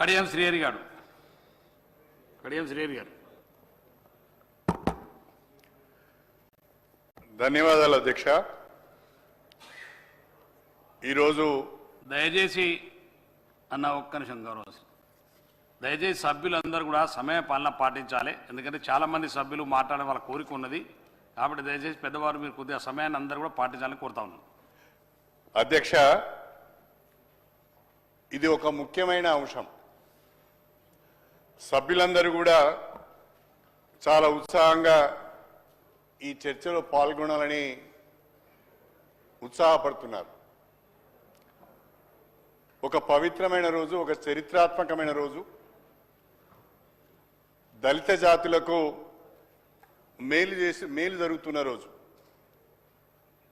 కడియం శ్రీహరి గారు. కడియం శ్రీహరి గారు. ధన్యవాదాలు అధ్యక్ష. ఈరోజు దయచేసి అన్న ఒక్క నిమిషం గౌరవ. దయచేసి సభ్యులందరూ కూడా సమయ పాలన పాటించాలి. ఎందుకంటే చాలా మంది సభ్యులు మాట్లాడే వాళ్ళ కోరిక ఉన్నది. కాబట్టి దయచేసి పెద్దవారు మీరు కొద్దిగా సమయాన్ని అందరూ కూడా పాటించాలని కోరుతా ఉన్నాను అధ్యక్ష ఇది ఒక ముఖ్యమైన అంశం. సభ్యులందరూ కూడా చాలా ఉత్సాహంగా ఈ చర్చలో పాల్గొనాలని ఉత్సాహపడుతున్నారు. ఒక పవిత్రమైన రోజు ఒక చరిత్రాత్మకమైన రోజు. దళిత జాతులకు మేలు చేసి మేలు జరుగుతున్న రోజు.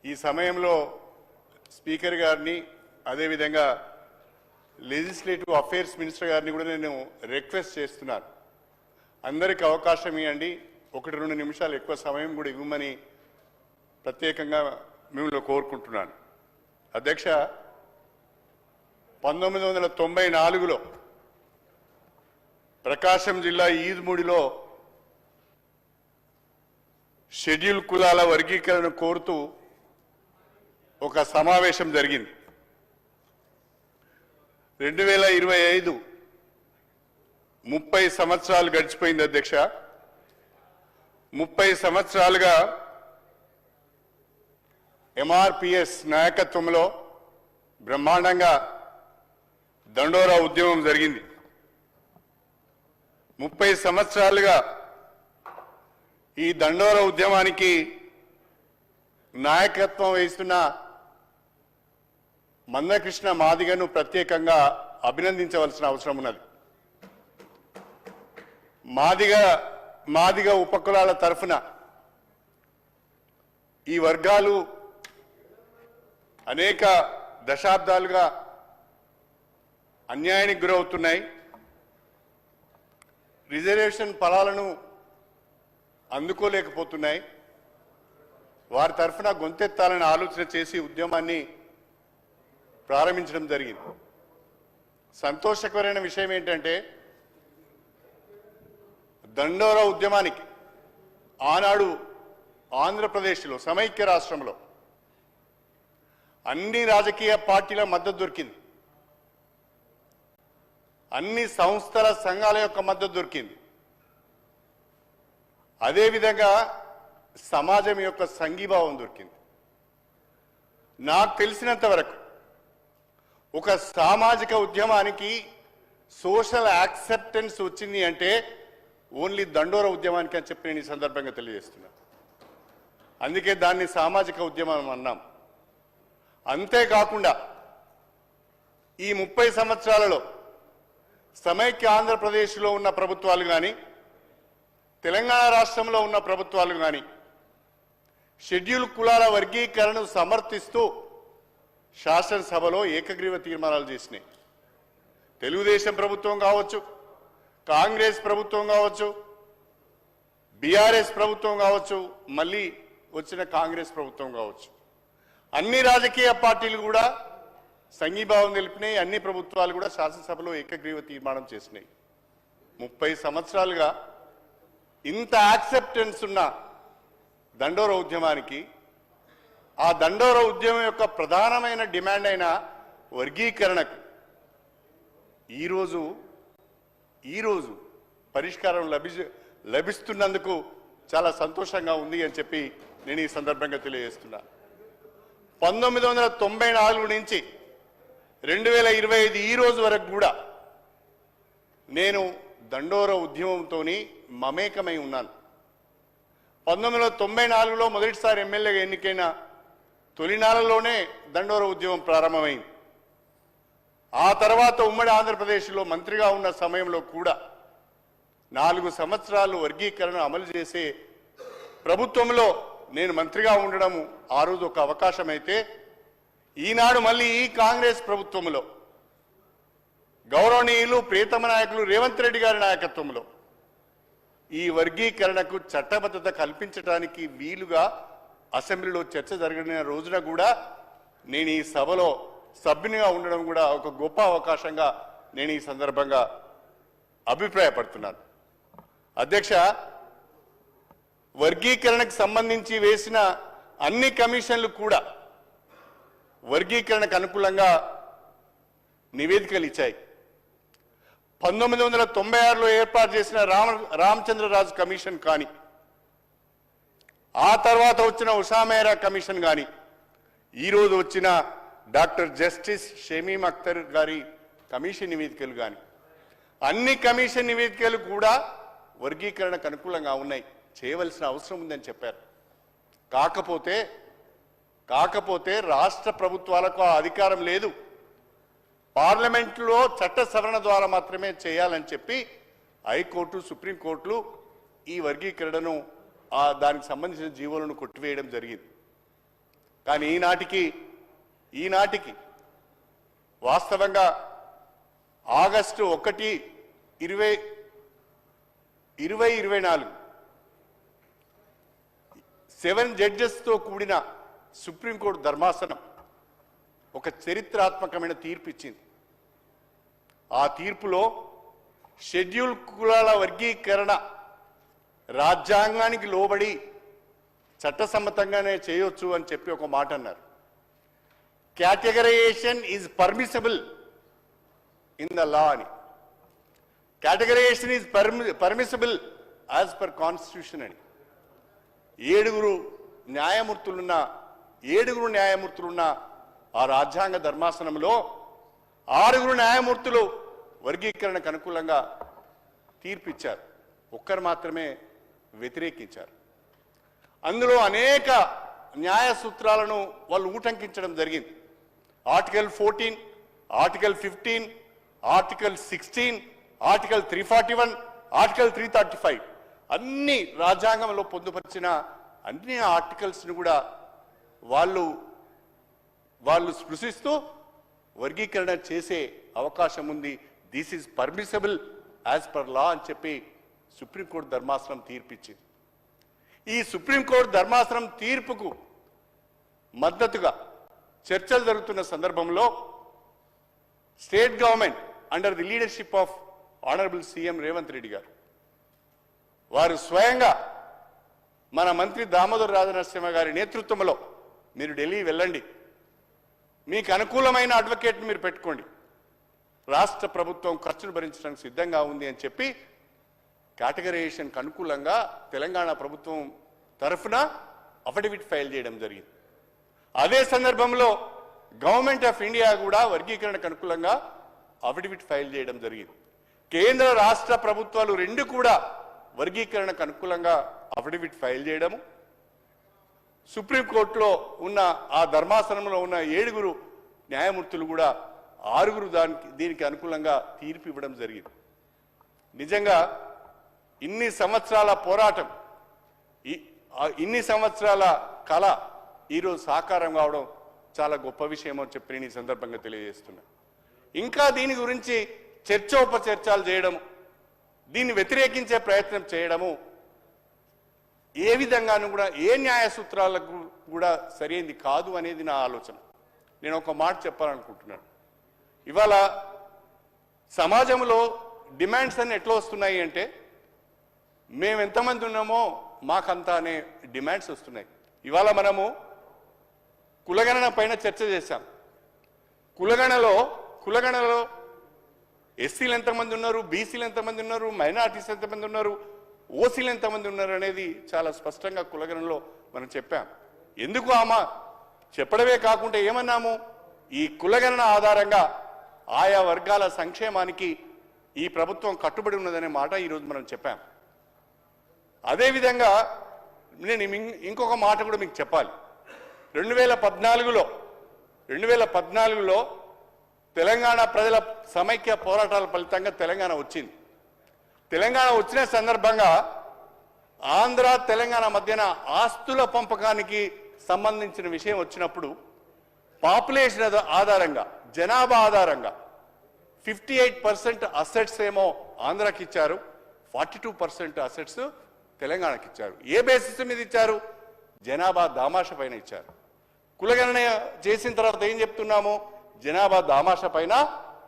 ఈ సమయంలో స్పీకర్ గారిని అదేవిధంగా లెజిస్లేటివ్ అఫైర్స్ మినిస్టర్ గారిని కూడా నేను రిక్వెస్ట్ చేస్తున్నాను. అందరికి అవకాశం ఇవ్వండి. ఒకటి రెండు నిమిషాలు ఎక్కువ సమయం కూడా ఇవ్వమని ప్రత్యేకంగా మిమ్మల్ని కోరుకుంటున్నాను. అధ్యక్ష పంతొమ్మిది వందల తొంభై నాలుగులో ప్రకాశం జిల్లా ఈద్మూడిలో షెడ్యూల్ కులాల వర్గీకరణ కోరుతూ ఒక సమావేశం జరిగింది. రెండు వేల ఇరవై ఐదు ముప్పై సంవత్సరాలు గడిచిపోయింది అధ్యక్ష. ముప్పై సంవత్సరాలుగా ఎంఆర్పిఎస్ నాయకత్వంలో బ్రహ్మాండంగా దండోరా ఉద్యమం జరిగింది. ముప్పై సంవత్సరాలుగా ఈ దండోరా ఉద్యమానికి నాయకత్వం వహిస్తున్న మందకృష్ణ మాదిగను ప్రత్యేకంగా అభినందించవలసిన అవసరం ఉన్నది. మాదిగ మాదిగ ఉపకులాల తరఫున ఈ వర్గాలు అనేక దశాబ్దాలుగా అన్యాయానికి గురవుతున్నాయి. రిజర్వేషన్ ఫలాలను అందుకోలేకపోతున్నాయి. వారి తరఫున గొంతెత్తాలని ఆలోచన చేసి ఉద్యమాన్ని ప్రారంభించడం జరిగింది. సంతోషకరమైన విషయం ఏంటంటే దండోరా ఉద్యమానికి ఆనాడు ఆంధ్రప్రదేశ్లో సమైక్య రాష్ట్రంలో అన్ని రాజకీయ పార్టీల మద్దతు దొరికింది. అన్ని సంస్థల సంఘాల యొక్క మద్దతు దొరికింది. అదేవిధంగా సమాజం యొక్క సంఘీభావం దొరికింది. నాకు తెలిసినంత వరకు ఒక సామాజిక ఉద్యమానికి సోషల్ యాక్సెప్టెన్స్ వచ్చింది అంటే ఓన్లీ దండోర ఉద్యమానికి అని చెప్పి నేను ఈ సందర్భంగా తెలియజేస్తున్నా. అందుకే దాన్ని సామాజిక ఉద్యమం అన్నాం. అంతేకాకుండా ఈ ముప్పై సంవత్సరాలలో సమైక్య ఆంధ్రప్రదేశ్లో ఉన్న ప్రభుత్వాలు కానీ తెలంగాణ రాష్ట్రంలో ఉన్న ప్రభుత్వాలు కానీ షెడ్యూల్ కులాల వర్గీకరణను సమర్థిస్తూ శాసనసభలో ఏకగ్రీవ తీర్మానాలు చేసినాయి. తెలుగుదేశం ప్రభుత్వం కావచ్చు కాంగ్రెస్ ప్రభుత్వం కావచ్చు బీఆర్ఎస్ ప్రభుత్వం కావచ్చు మళ్ళీ వచ్చిన కాంగ్రెస్ ప్రభుత్వం కావచ్చు. అన్ని రాజకీయ పార్టీలు కూడా సంఘీభావం తెలిపినాయి అన్ని ప్రభుత్వాలు కూడా శాసనసభలో ఏకగ్రీవ తీర్మానం చేసినాయి. ముప్పై సంవత్సరాలుగా ఇంత యాక్సెప్టెన్స్ ఉన్న దండోర ఉద్యమానికి ఆ దండోర ఉద్యమం యొక్క ప్రధానమైన డిమాండ్ అయిన వర్గీకరణకు ఈరోజు ఈరోజు పరిష్కారం లభి లభిస్తున్నందుకు చాలా సంతోషంగా ఉంది అని చెప్పి నేను ఈ సందర్భంగా తెలియజేస్తున్నా. పంతొమ్మిది వందల తొంభై నాలుగు నుంచి రెండు వేల ఇరవై ఐదు ఈ రోజు వరకు కూడా నేను దండోర ఉద్యమంతో మమేకమై ఉన్నాను. పంతొమ్మిది వందల తొంభై నాలుగులో మొదటిసారి ఎమ్మెల్యేగా ఎన్నికైన తొలినాళ్ళలోనే దండోర ఉద్యమం ప్రారంభమైంది. ఆ తర్వాత ఉమ్మడి ఆంధ్రప్రదేశ్లో మంత్రిగా ఉన్న సమయంలో కూడా నాలుగు సంవత్సరాలు వర్గీకరణ అమలు చేసే ప్రభుత్వంలో నేను మంత్రిగా ఉండడం ఆ రోజు ఒక అవకాశం అయితే ఈనాడు మళ్ళీ ఈ కాంగ్రెస్ ప్రభుత్వంలో గౌరవనీయులు ప్రియతమ నాయకులు రేవంత్ రెడ్డి గారి నాయకత్వంలో ఈ వర్గీకరణకు చట్టబద్ధత కల్పించడానికి వీలుగా అసెంబ్లీలో చర్చ జరిగిన రోజున కూడా నేను ఈ సభలో సభ్యునిగా ఉండడం కూడా ఒక గొప్ప అవకాశంగా నేను ఈ సందర్భంగా అభిప్రాయపడుతున్నాను. అధ్యక్ష వర్గీకరణకు సంబంధించి వేసిన అన్ని కమిషన్లు కూడా వర్గీకరణకు అనుకూలంగా నివేదికలు ఇచ్చాయి. పంతొమ్మిది వందల తొంభై ఆరులో ఏర్పాటు చేసిన రామ రామచంద్రరాజు కమిషన్ కానీ ఆ తర్వాత వచ్చిన ఉషామేరా కమిషన్ కానీ ఈరోజు వచ్చిన డాక్టర్ జస్టిస్ షమీమ్ అఖ్తర్ గారి కమిషన్ నివేదికలు కానీ అన్ని కమిషన్ నివేదికలు కూడా వర్గీకరణకు అనుకూలంగా ఉన్నాయి. చేయవలసిన అవసరం ఉందని చెప్పారు. కాకపోతే కాకపోతే రాష్ట్ర ప్రభుత్వాలకు ఆ అధికారం లేదు. పార్లమెంట్లో చట్ట సవరణ ద్వారా మాత్రమే చేయాలని చెప్పి హైకోర్టు సుప్రీంకోర్టులు ఈ వర్గీకరణను దానికి సంబంధించిన జీవోలను కొట్టివేయడం జరిగింది. కానీ ఈనాటికి ఈనాటికి వాస్తవంగా ఆగస్టు ఒకటి ఇరవై ఇరవై ఇరవై నాలుగు సెవెన్ జడ్జెస్తో కూడిన సుప్రీంకోర్టు ధర్మాసనం ఒక చరిత్రాత్మకమైన తీర్పు ఇచ్చింది. ఆ తీర్పులో షెడ్యూల్ కులాల వర్గీకరణ రాజ్యాంగానికి లోబడి చట్టసమ్మతంగానే చేయొచ్చు అని చెప్పి ఒక మాట అన్నారు. Categorization is permissible in the law అని. Categorization is permi permissible as per constitution అని. ఏడుగురు న్యాయమూర్తులున్న ఏడుగురు న్యాయమూర్తులున్న ఆ రాజ్యాంగ ధర్మాసనంలో ఆరుగురు న్యాయమూర్తులు వర్గీకరణకు అనుకూలంగా తీర్పిచ్చారు. ఒక్కరు మాత్రమే వ్యతిరేకించారు. అందులో అనేక న్యాయ సూత్రాలను వాళ్ళు ఊటంకించడం జరిగింది. Article fourteen article fifteen article sixteen article three forty one article three thirty five అన్ని రాజ్యాంగంలో పొందుపరిచిన అన్ని ఆర్టికల్స్ని కూడా వాళ్ళు వాళ్ళు స్పృశిస్తూ వర్గీకరణ చేసే అవకాశం ఉంది. This is permissible as per law అని చెప్పి సుప్రీంకోర్టు ధర్మాసనం తీర్పిచ్చింది. ఈ సుప్రీంకోర్టు ధర్మాసనం తీర్పుకు మద్దతుగా చర్చలు జరుగుతున్న సందర్భంలో state government under the leadership of honourable CM Revanth Reddy garu. వారు స్వయంగా మన మంత్రి దామోదర్ రాజనరసింహ గారి నేతృత్వంలో మీరు ఢిల్లీ వెళ్ళండి. మీకు అనుకూలమైన అడ్వకేట్ మీరు పెట్టుకోండి. రాష్ట్ర ప్రభుత్వం ఖర్చులు భరించడానికి సిద్ధంగా ఉంది అని చెప్పి కేటగరైజేషన్కి అనుకూలంగా తెలంగాణ ప్రభుత్వం తరఫున అఫిడవిట్ ఫైల్ చేయడం జరిగింది. అదే సందర్భంలో గవర్నమెంట్ ఆఫ్ ఇండియా కూడా వర్గీకరణకు అనుకూలంగా అఫిడవిట్ ఫైల్ చేయడం జరిగింది. కేంద్ర రాష్ట్ర ప్రభుత్వాలు రెండు కూడా వర్గీకరణకు అనుకూలంగా అఫిడవిట్ ఫైల్ చేయడము సుప్రీంకోర్టులో ఉన్న ఆ ధర్మాసనంలో ఉన్న ఏడుగురు న్యాయమూర్తులు కూడా ఆరుగురు దానికి దీనికి అనుకూలంగా తీర్పు ఇవ్వడం జరిగింది. నిజంగా ఇన్ని సంవత్సరాల పోరాటం ఇన్ని సంవత్సరాల కళ ఈరోజు సాకారం కావడం చాలా గొప్ప విషయమో చెప్పి నేను ఈ సందర్భంగా తెలియజేస్తున్నా. ఇంకా దీని గురించి చర్చోపచర్చలు చేయడము దీన్ని వ్యతిరేకించే ప్రయత్నం చేయడము ఏ విధంగానూ కూడా ఏ న్యాయ సూత్రాలకు కూడా సరైనది కాదు అనేది నా ఆలోచన. నేను ఒక మాట చెప్పాలనుకుంటున్నాను. ఇవాళ సమాజంలో డిమాండ్స్ అన్ని ఎట్లా వస్తున్నాయి అంటే మేము ఎంతమంది ఉన్నామో మాకంతా అనే డిమాండ్స్ వస్తున్నాయి. ఇవాళ మనము కులగణన పైన చర్చ చేశాం. కులగణలో కులగణలో ఎస్సీలు ఎంతమంది ఉన్నారు బీసీలు ఎంతమంది ఉన్నారు మైనార్టీస్ ఎంతమంది ఉన్నారు ఓసీలు ఎంతమంది ఉన్నారు అనేది చాలా స్పష్టంగా కులగణలో మనం చెప్పాం. ఎందుకు ఆమా చెప్పడమే కాకుండా ఏమన్నాము? ఈ కులగణన ఆధారంగా ఆయా వర్గాల సంక్షేమానికి ఈ ప్రభుత్వం కట్టుబడి ఉన్నదనే మాట ఈరోజు మనం చెప్పాం. అదేవిధంగా నేను ఇంకొక మాట కూడా మీకు చెప్పాలి. రెండు వేల పద్నాలుగులో రెండు వేల పద్నాలుగులో తెలంగాణ ప్రజల సమైక్య పోరాటాల ఫలితంగా తెలంగాణ వచ్చింది. తెలంగాణ వచ్చిన సందర్భంగా ఆంధ్ర తెలంగాణ మధ్యన ఆస్తుల పంపకానికి సంబంధించిన విషయం వచ్చినప్పుడు పాపులేషన్ ఆధారంగా జనాభా ఆధారంగా ఫిఫ్టీ ఎయిట్ పర్సెంట్ అసెట్స్ ఏమో ఆంధ్రాకి ఇచ్చారు. ఫార్టీ టూ పర్సెంట్ అసెట్స్ తెలంగాణకి ఇచ్చారు. ఏ బేసిస్ మీద ఇచ్చారు? జనాభా దామాష పైన ఇచ్చారు. కులగణన చేసిన తర్వాత ఏం చెప్తున్నాము? జనాభా దామాష పైన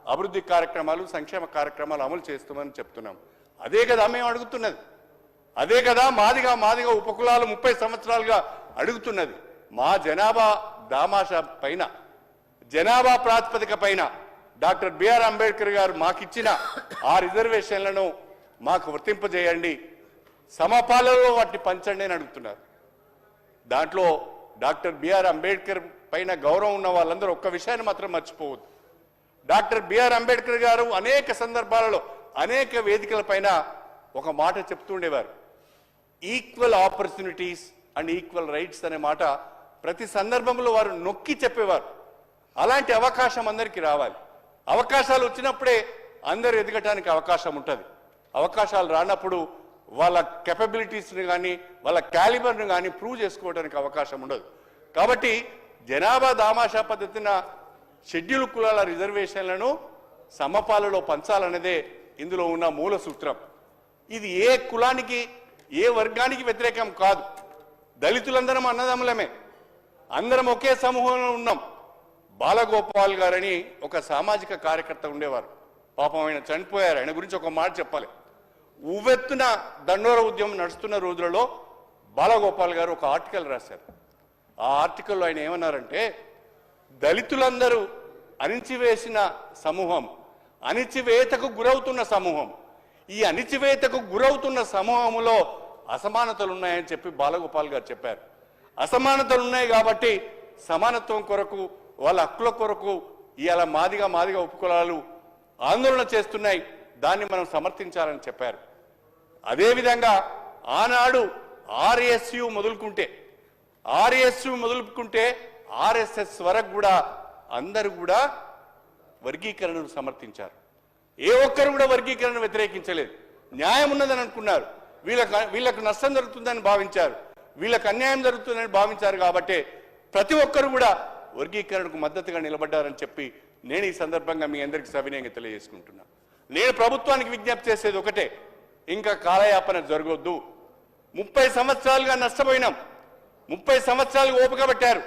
అభివృద్ధి కార్యక్రమాలు సంక్షేమ కార్యక్రమాలు అమలు చేస్తామని చెప్తున్నాం. అదే కదా మేము అడుగుతున్నది. అదే కదా మాదిగా మాదిగా ఉపకులాలు ముప్పై సంవత్సరాలుగా అడుగుతున్నది. మా జనాభా దామాష పైన జనాభా ప్రాతిపదిక పైన డాక్టర్ బిఆర్ అంబేద్కర్ గారు మాకిచ్చిన ఆ రిజర్వేషన్లను మాకు వర్తింపజేయండి. సమపాలలో వాటిని పంచండి అని అడుగుతున్నారు. దాంట్లో డాక్టర్ బిఆర్ అంబేద్కర్ పైన గౌరవం ఉన్న వాళ్ళందరూ ఒక్క విషయాన్ని మాత్రం మర్చిపోవద్దు. డాక్టర్ బిఆర్ అంబేద్కర్ గారు అనేక సందర్భాలలో అనేక వేదికల పైన ఒక మాట చెప్తుండేవారు equal opportunities and equal rights అనే మాట ప్రతి సందర్భంలో వారు నొక్కి చెప్పేవారు. అలాంటి అవకాశం అందరికీ రావాలి. అవకాశాలు వచ్చినప్పుడే అందరు ఎదగటానికి అవకాశం ఉంటుంది. అవకాశాలు రానప్పుడు వాళ్ళ కెపబిలిటీస్ని కానీ వాళ్ళ క్యాలిబర్ని కానీ ప్రూవ్ చేసుకోవడానికి అవకాశం ఉండదు. కాబట్టి జనాభా దామాషా పద్ధతిన షెడ్యూల్ కులాల రిజర్వేషన్లను సమపాలలో పంచాలన్నదే ఇందులో ఉన్న మూల సూత్రం. ఇది ఏ కులానికి ఏ వర్గానికి వ్యతిరేకం కాదు. దళితులందరం అన్నదమ్ములమే. అందరం ఒకే సమూహంలో ఉన్నాం. బాలగోపాల్ గారని ఒక సామాజిక కార్యకర్త ఉండేవారు. పాపం ఆయన చనిపోయారు. ఆయన గురించి ఒక మాట చెప్పాలి. ఉవ్వెత్తున దండోర ఉద్యమం నడుస్తున్న రోజులలో బాలగోపాల్ గారు ఒక ఆర్టికల్ రాశారు. ఆ ఆర్టికల్లో ఆయన ఏమన్నారంటే దళితులందరూ అణిచివేసిన సమూహం అణిచివేతకు గురవుతున్న సమూహం ఈ అణిచివేతకు గురవుతున్న సమూహంలో అసమానతలు ఉన్నాయని చెప్పి బాలగోపాల్ గారు చెప్పారు. అసమానతలు ఉన్నాయి కాబట్టి సమానత్వం కొరకు వాళ్ళ హక్కుల కొరకు ఇవాళ మాదిగా మాదిగా ఉపకులాలు ఆందోళన చేస్తున్నాయి. దాన్ని మనం సమర్థించాలని చెప్పారు. అదేవిధంగా ఆనాడు ఆర్ఎస్యు మొదలుకుంటే ఆర్ఎస్యు మొదలుకుంటే ఆర్ఎస్ఎస్ వరకు కూడా అందరూ కూడా వర్గీకరణను సమర్థించారు. ఏ ఒక్కరు కూడా వర్గీకరణను వ్యతిరేకించలేదు. న్యాయం ఉన్నదని అనుకున్నారు. వీళ్ళకు వీళ్ళకు నష్టం జరుగుతుందని భావించారు. వీళ్ళకు అన్యాయం జరుగుతుందని భావించారు కాబట్టి ప్రతి ఒక్కరు కూడా వర్గీకరణకు మద్దతుగా నిలబడ్డారని చెప్పి నేను ఈ సందర్భంగా మీ అందరికీ సవినయంగా తెలియజేసుకుంటున్నాను నేను ప్రభుత్వానికి విజ్ఞప్తి చేసేది ఒకటే. ఇంకా కాలయాపన జరగొద్దు. ముప్పై సంవత్సరాలుగా నష్టపోయినాం. ముప్పై సంవత్సరాలు ఓపికబట్టారు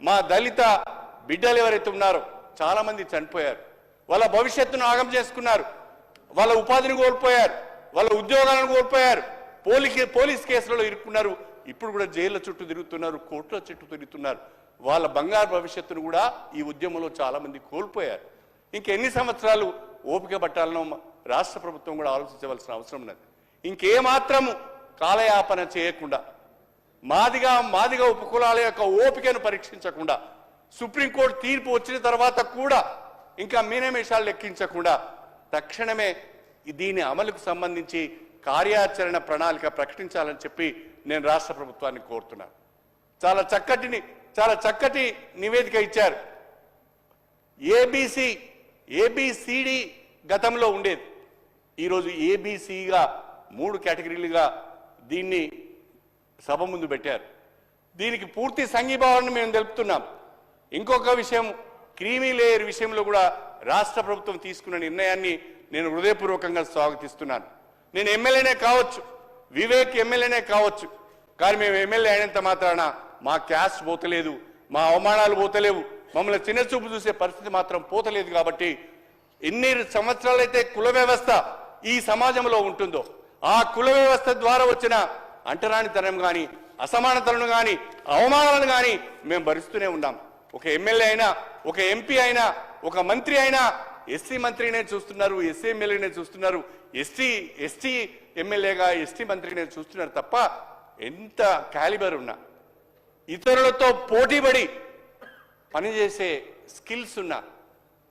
మా దళిత బిడ్డలు ఎవరైతే ఉన్నారో చాలామంది చనిపోయారు. వాళ్ళ భవిష్యత్తును ఆగం చేసుకున్నారు. వాళ్ళ ఉపాధిని కోల్పోయారు. వాళ్ళ ఉద్యోగాలను కోల్పోయారు. పోలీస్ పోలీస్ కేసులలో ఇరుక్కున్నారు. ఇప్పుడు కూడా జైళ్ళ చుట్టూ తిరుగుతున్నారు కోర్టుల చుట్టూ తిరుగుతున్నారు. వాళ్ళ బంగారు భవిష్యత్తును కూడా ఈ ఉద్యమంలో చాలామంది కోల్పోయారు. ఇంకెన్ని సంవత్సరాలు ఓపిక పట్టాలనో రాష్ట్ర ప్రభుత్వం కూడా ఆలోచించవలసిన అవసరం ఉన్నది. ఇంకేమాత్రము కాలయాపన చేయకుండా మాదిగా మాదిగా ఉపకులాల యొక్క ఓపికను పరీక్షించకుండా సుప్రీంకోర్టు తీర్పు వచ్చిన తర్వాత కూడా ఇంకా మీనమేషాలు లెక్కించకుండా తక్షణమే దీని అమలుకు సంబంధించి కార్యాచరణ ప్రణాళిక ప్రకటించాలని చెప్పి నేను రాష్ట్ర ప్రభుత్వాన్ని కోరుతున్నాను చాలా చక్కటిని చాలా చక్కటి నివేదిక ఇచ్చారు. ఏబిసి ఏబిసిడి గతంలో ఉండేది. ఈరోజు ఏబీసీగా మూడు కేటగిరీలుగా దీన్ని సభ ముందు పెట్టారు. దీనికి పూర్తి సంఘీభావాన్ని మేము తెలుపుతున్నాం. ఇంకొక విషయం క్రీమీ లేయర్ విషయంలో కూడా రాష్ట్ర ప్రభుత్వం తీసుకున్న నిర్ణయాన్ని నేను హృదయపూర్వకంగా స్వాగతిస్తున్నాను. నేను ఎమ్మెల్యేనే కావచ్చు వివేక్ ఎమ్మెల్యేనే కావచ్చు కానీ మేము ఎమ్మెల్యే అయినంత మాత్రాన మా క్యాస్ట్ పోతలేదు మా అవమానాలు పోతలేవు మమ్మల్ని చిన్న చూపు చూసే పరిస్థితి మాత్రం పోతలేదు కాబట్టి ఎన్ని సంవత్సరాలైతే కుల వ్యవస్థ ఈ సమాజంలో ఉంటుందో? ఆ కుల వ్యవస్థ ద్వారా వచ్చిన అంటరానితనం కానీ అసమానతలను కానీ అవమానాలను కానీ మేము భరిస్తూనే ఉన్నాం. ఒక ఎమ్మెల్యే అయినా ఒక ఎంపీ అయినా ఒక మంత్రి అయినా ఎస్సీ మంత్రినే చూస్తున్నారు ఎస్సీ ఎమ్మెల్యేనే చూస్తున్నారు ఎస్టీ ఎస్టీ ఎమ్మెల్యేగా ఎస్టీ మంత్రినే చూస్తున్నారు తప్ప ఎంత క్యాలిబర్ ఉన్నా ఇతరులతో పోటీపడి పనిచేసే స్కిల్స్ ఉన్నా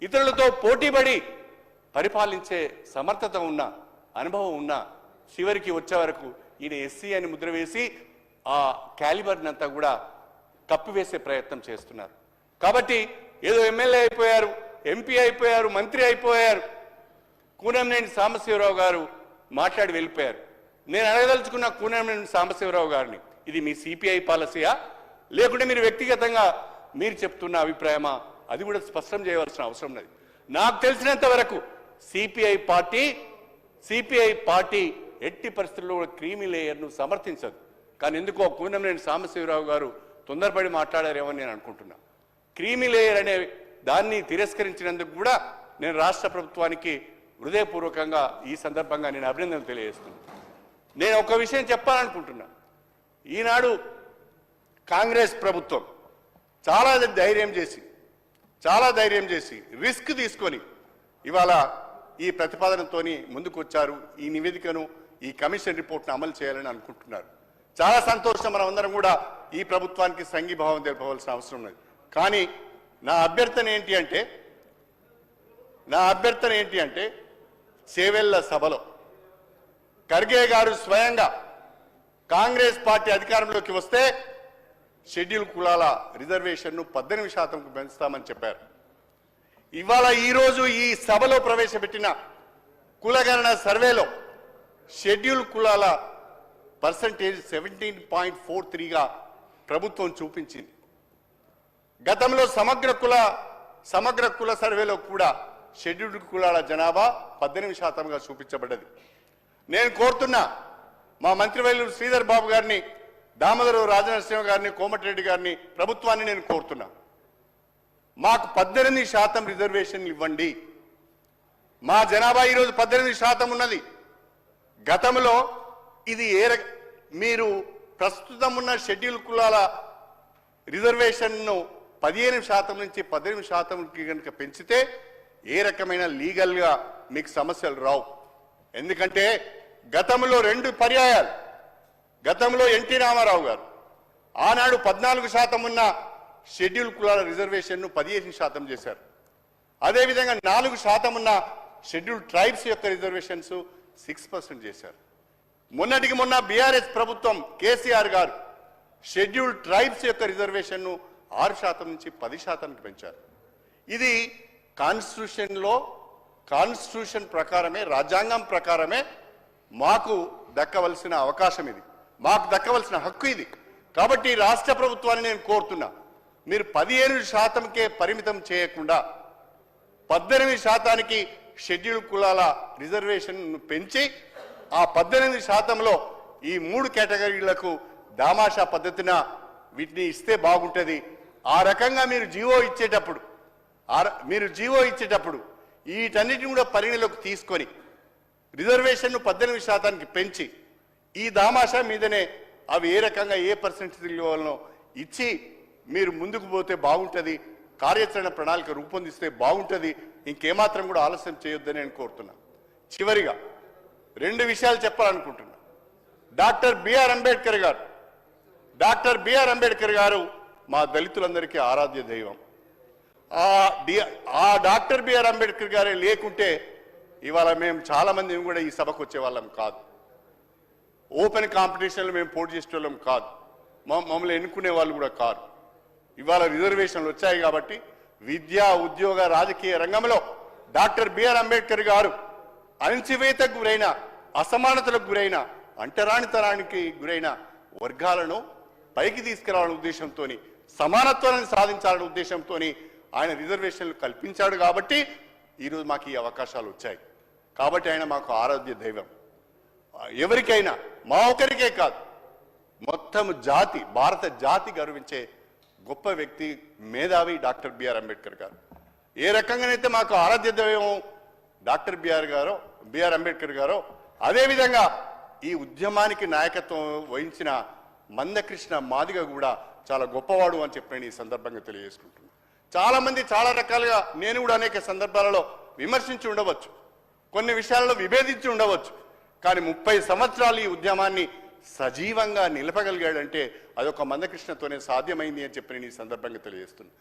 ఇతరులతో పోటీపడి పరిపాలించే సమర్థత ఉన్న అనుభవం ఉన్న చివరికి వచ్చే వరకు ఈయన ఎస్సీ అని ముద్ర వేసి ఆ క్యాలిబర్ని అంతా కూడా కప్పివేసే ప్రయత్నం చేస్తున్నారు. కాబట్టి ఏదో ఎమ్మెల్యే అయిపోయారు ఎంపీ అయిపోయారు మంత్రి అయిపోయారు. కూనంనేని సాంబశివరావు గారు మాట్లాడి వెళ్ళిపోయారు. నేను అడగదలుచుకున్న కూనంనేని సాంబశివరావు గారిని ఇది మీ సిపిఐ పాలసీయా? లేకుంటే మీరు వ్యక్తిగతంగా మీరు చెప్తున్న అభిప్రాయమా? అది కూడా స్పష్టం చేయవలసిన అవసరం ఉన్నది నాకు తెలిసినంత వరకు సిపిఐ పార్టీ సిపిఐ పార్టీ ఎట్టి పరిస్థితుల్లో కూడా క్రీమీ లేయర్ను సమర్థించదు. కానీ ఎందుకో కూనంనేని సాంబశివరావు గారు తొందరపడి మాట్లాడారేమో నేను అనుకుంటున్నా. క్రీమీ లేయర్ అనే దాన్ని తిరస్కరించినందుకు కూడా నేను రాష్ట్ర ప్రభుత్వానికి హృదయపూర్వకంగా ఈ సందర్భంగా నేను అభినందనలు తెలియజేస్తున్నాను. నేను ఒక విషయం చెప్పాలనుకుంటున్నా. ఈనాడు కాంగ్రెస్ ప్రభుత్వం చాలా ధైర్యం చేసి చాలా ధైర్యం చేసి రిస్క్ తీసుకొని ఇవాళ ఈ ప్రతిపాదనతోని ముందుకు వచ్చారు ఈ నివేదికను ఈ కమిషన్ రిపోర్ట్ను అమలు చేయాలని అనుకుంటున్నారు. చాలా సంతోషం మనం అందరం కూడా ఈ ప్రభుత్వానికి సంఘీభావం తెలుపవలసిన అవసరం ఉన్నది. కానీ నా అభ్యర్థన ఏంటి అంటే నా అభ్యర్థన ఏంటి అంటే సేవెళ్ళ సభలో ఖర్గే గారు స్వయంగా కాంగ్రెస్ పార్టీ అధికారంలోకి వస్తే షెడ్యూల్ కులాల రిజర్వేషన్ను పద్దెనిమిది శాతంకు పెంచుతామని చెప్పారు. ఇవాళ ఈరోజు ఈ సభలో ప్రవేశపెట్టిన కులగణన సర్వేలో షెడ్యూల్ కులాల పర్సంటేజ్ సెవెంటీన్ పాయింట్ ఫోర్ త్రీగా ప్రభుత్వం చూపించింది. గతంలో సమగ్ర కుల సమగ్ర కుల సర్వేలో కూడా షెడ్యూల్డ్ కులాల జనాభా పద్దెనిమిది శాతంగా చూపించబడ్డది. నేను కోరుతున్నా మా మంత్రివైలు శ్రీధర్ బాబు గారిని దామోదరు రాజనరసింహ గారిని కోమటిరెడ్డి గారిని ప్రభుత్వాన్ని నేను కోరుతున్నా. మాకు పద్దెనిమిది శాతం రిజర్వేషన్లు ఇవ్వండి. మా జనాభా ఈరోజు పద్దెనిమిది శాతం ఉన్నది. గతంలో ఇది ఏ మీరు ప్రస్తుతం ఉన్న షెడ్యూల్ కులాల రిజర్వేషన్ను పదిహేను శాతం నుంచి పద్దెనిమిది శాతంకి కనుక పెంచితే ఏ రకమైన లీగల్గా మీకు సమస్యలు రావు. ఎందుకంటే గతంలో రెండు పర్యాయాలు. గతంలో ఎన్టీ రామారావు గారు ఆనాడు పద్నాలుగు శాతం ఉన్న షెడ్యూల్ కులాల రిజర్వేషన్ను పదిహేను శాతం చేశారు. అదేవిధంగా నాలుగు శాతం ఉన్న షెడ్యూల్ ట్రైబ్స్ యొక్క రిజర్వేషన్స్ సిక్స్ పర్సెంట్ చేశారు. మొన్నటికి మొన్న బీఆర్ఎస్ ప్రభుత్వం కేసీఆర్ గారు షెడ్యూల్ ట్రైబ్స్ యొక్క రిజర్వేషన్ను ఆరు శాతం నుంచి పది శాతానికి పెంచారు. ఇది కాన్స్టిట్యూషన్లో కాన్స్టిట్యూషన్ ప్రకారమే రాజ్యాంగం ప్రకారమే మాకు దక్కవలసిన అవకాశం ఇది. మాకు దక్కవలసిన హక్కు ఇది. కాబట్టి రాష్ట్ర ప్రభుత్వాన్ని నేను కోరుతున్నా. మీరు పదిహేను శాతంకే పరిమితం చేయకుండా పద్దెనిమిది శాతానికి షెడ్యూల్ కులాల రిజర్వేషన్ పెంచి ఆ పద్దెనిమిది శాతంలో ఈ మూడు కేటగిరీలకు దామాషా పద్ధతిన వీటిని ఇస్తే బాగుంటుంది. ఆ రకంగా మీరు జీవో ఇచ్చేటప్పుడు ఆ మీరు జీవో ఇచ్చేటప్పుడు వీటన్నిటిని కూడా పరిగణలోకి తీసుకొని రిజర్వేషన్ను పద్దెనిమిది శాతానికి పెంచి ఈ దామాషా మీదనే అవి ఏ రకంగా ఏ పర్సెంటేజ్ ఇవ్వాలనో ఇచ్చి మీరు ముందుకు పోతే బాగుంటుంది కార్యాచరణ ప్రణాళిక రూపొందిస్తే బాగుంటుంది ఇంకేమాత్రం కూడా ఆలస్యం చేయొద్దని నేను కోరుతున్నా. చివరిగా రెండు విషయాలు చెప్పాలనుకుంటున్నా. డాక్టర్ బిఆర్ అంబేద్కర్ గారు డాక్టర్ బిఆర్ అంబేద్కర్ గారు మా దళితులందరికీ ఆరాధ్య దైవం. ఆ డి ఆ డాక్టర్ బిఆర్ అంబేద్కర్ గారే లేకుంటే ఇవాళ మేము చాలామంది కూడా ఈ సభకు వచ్చేవాళ్ళం కాదు. ఓపెన్ కాంపిటీషన్లో మేము పోటీ చేసే వాళ్ళం కాదు మమ్మల్ని ఎన్నుకునే వాళ్ళు కూడా కాదు ఇవాళ రిజర్వేషన్లు వచ్చాయి కాబట్టి విద్యా ఉద్యోగ రాజకీయ రంగంలో డాక్టర్ బిఆర్ అంబేద్కర్ గారు అణచివేతకు గురైన అసమానతలకు గురైన అంటరానితనానికి గురైన వర్గాలను పైకి తీసుకురావాలనే ఉద్దేశంతో సమానత్వాన్ని సాధించాలనే ఉద్దేశంతో ఆయన రిజర్వేషన్లు కల్పించాడు కాబట్టి ఈరోజు మాకు ఈ అవకాశాలు వచ్చాయి. కాబట్టి ఆయన మాకు ఆరాధ్య దైవం. ఎవరికైనా మా ఒకరికే కాదు మొత్తం జాతి భారత జాతి గర్వించే గొప్ప వ్యక్తి మేధావి డాక్టర్ బిఆర్ అంబేద్కర్ గారు. ఏ రకంగానైతే మాకు ఆరాధ్య దైవం డాక్టర్ బిఆర్ గారో బిఆర్ అంబేద్కర్ గారో అదేవిధంగా ఈ ఉద్యమానికి నాయకత్వం వహించిన మందకృష్ణ మాదిగ కూడా చాలా గొప్పవాడు అని చెప్పి నేను ఈ సందర్భంగా తెలియజేసుకుంటున్నాను చాలామంది చాలా రకాలుగా నేను కూడా అనేక సందర్భాలలో విమర్శించి ఉండవచ్చు. కొన్ని విషయాలలో విభేదించి ఉండవచ్చు. కానీ ముప్పై సంవత్సరాలు ఈ ఉద్యమాన్ని సజీవంగా నిలపగలిగాడంటే అదొక మందకృష్ణతోనే సాధ్యమైంది అని చెప్పి నేను ఈ సందర్భంగా తెలియజేస్తున్నాను